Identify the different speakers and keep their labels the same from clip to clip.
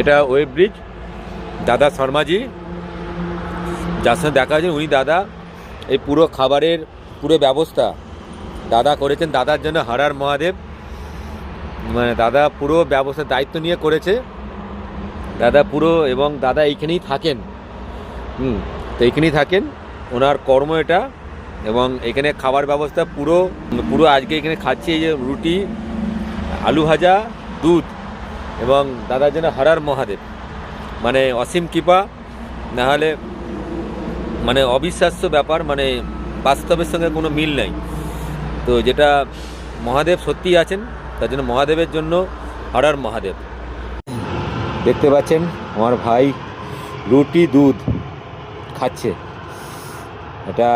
Speaker 1: এটা web bridge. দাদা শর্মাজি। যার সঙ্গে দেখা হয়েছে, উনি দাদা, এই পুরো খাবারের পুরো ব্যবস্থা দাদা করেছেন। দাদার জন্য হারার মহাদেব। মানে দাদা পুরো ব্যবস্থার দায়িত্ব নিয়ে করেছে। দাদা পুরো এবং দাদা এইখানেই থাকেন। হুম, তো এইখানেই থাকেন। ওনার কর্ম এটা এবং এখানে খাবার ব্যবস্থা পুরো পুরো আজকে এখানে খাচ্ছি এই যে রুটি, আলু ভাজা, দুধ। এবং দাদার জন্য হারার মহাদেব। মানে অসীম কৃপা, নাহলে মানে অবিশ্বাস্য ব্যাপার মানে বাস্তবের সঙ্গে কোনো মিল নাই। তো যেটা মহাদেব সত্যিই আছেন, তার জন্য মহাদেবের জন্য হারার মহাদেব। দেখতে পাচ্ছেন, আমার ভাই রুটি দুধ খাচ্ছে। এটা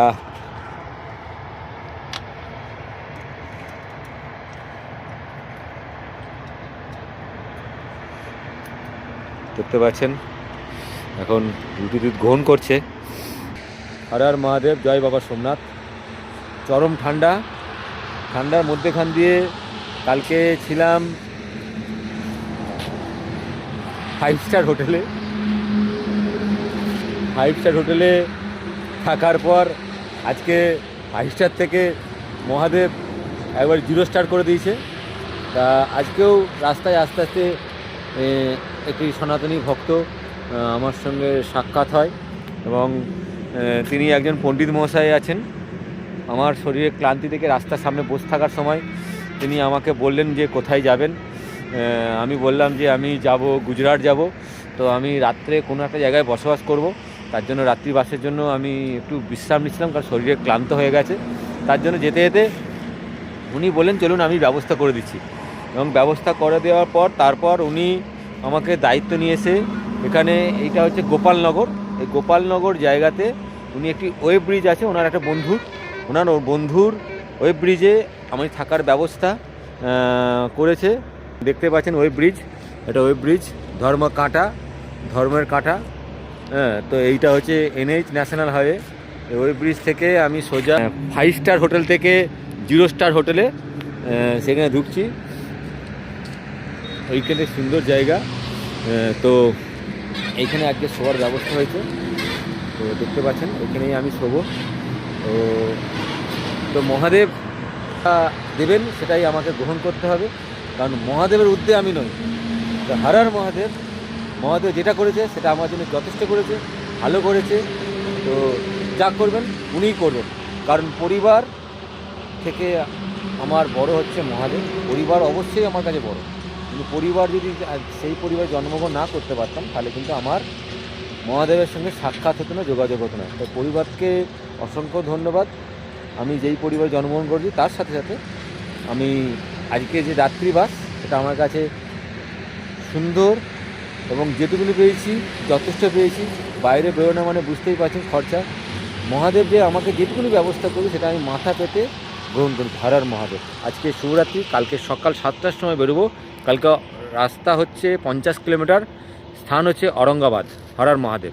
Speaker 1: দেখতে পাচ্ছেন। এখন রুটি দুধ গ্রহণ করছে। হর হর মহাদেব, জয় বাবা সোমনাথ। চরম ঠান্ডা। ঠান্ডার মধ্যেখান দিয়ে কালকে ছিলাম ফাইভ স্টার হোটেলে ফাইভ স্টার হোটেলে থাকার পর আজকে ফাইভ স্টার থেকে মহাদেব একবার জিরো স্টার করে দিয়েছে। তা আজকেও রাস্তায় আস্তে আস্তে একটি সনাতনী ভক্ত আমার সঙ্গে সাক্ষাৎ হয় এবং তিনি একজন পণ্ডিত মহাশয় আছেন। আমার শরীরে ক্লান্তি থেকে রাস্তার সামনে বসে থাকার সময় তিনি আমাকে বললেন যে কোথায় যাবেন। আমি বললাম যে আমি যাব, গুজরাট যাব। তো আমি রাত্রে কোনো একটা জায়গায় বসবাস করব। তার জন্য রাত্রিবাসের জন্য আমি একটু বিশ্রাম নিচ্ছিলাম কারণ শরীরে ক্লান্ত হয়ে গেছে। তার জন্য যেতে যেতে উনি বললেন, চলুন, আমি ব্যবস্থা করে দিচ্ছি। এবং ব্যবস্থা করে দেওয়ার পর, তারপর উনি আমাকে দায়িত্ব নিয়েছে। এখানে এইটা হচ্ছে গোপালনগর। এই গোপালনগর জায়গাতে উনি একটি ওয়েব ব্রিজ আছে, ওনার একটা বন্ধুর ওনার ওর বন্ধুর ওয়েব ব্রিজে আমি থাকার ব্যবস্থা করেছে। দেখতে পাচ্ছেন ওয়েব ব্রিজ। এটা ওয়েব ব্রিজ, ধর্ম কাঁটা, ধর্মের কাঁটা। হ্যাঁ তো এইটা হচ্ছে NH national highway. Weigh bridge থেকে আমি সোজা ফাইভ স্টার হোটেল থেকে জিরো স্টার হোটেলে সেখানে ঢুকছি। ওইখানে সুন্দর জায়গা। তো এইখানে আজকে শোয়ার ব্যবস্থা হয়েছে। তো দেখতে পাচ্ছেন, ওইখানেই আমি শোবো। তো তো মহাদেব দেবেন, সেটাই আমাকে গ্রহণ করতে হবে। কারণ মহাদেবের উদ্দে আমি নই। তো হারার মহাদেব মহাদেব যেটা করেছে, সেটা আমার জন্য যথেষ্ট করেছে, ভালো করেছে। তো যা করবেন, উনিই করবেন। কারণ পরিবার থেকে আমার বড় হচ্ছে মহাদেব। পরিবার অবশ্যই আমার কাছে বড়। কিন্তু পরিবার যদি সেই পরিবার জন্মগ্রহণ না করতে পারতাম, তাহলে কিন্তু আমার মহাদেবের সঙ্গে সাক্ষাৎ হতো না, যোগাযোগ হতো না। তো পরিবারকে অসংখ্য ধন্যবাদ। আমি যেই পরিবারে জন্মগ্রহণ করেছি, তার সাথে সাথে আমি আজকে যে রাত্রিবাস সেটা আমার কাছে সুন্দর এবং যেটুকুনি পেয়েছি, যথেষ্ট পেয়েছি, বাইরে বেরোনো মানে বুঝতেই পারছেন খরচা। মহাদেব যে আমাকে যেটুকুনি ব্যবস্থা করি সেটা আমি মাথা পেতে গ্রহণ করি হারার মহাদেব আজকে শিবরাত্রি কালকে সকাল সাতটার সময় বেরোবো। কালকে রাস্তা হচ্ছে পঞ্চাশ কিলোমিটার, স্থান হচ্ছে অরঙ্গাবাদ হরার মহাদেব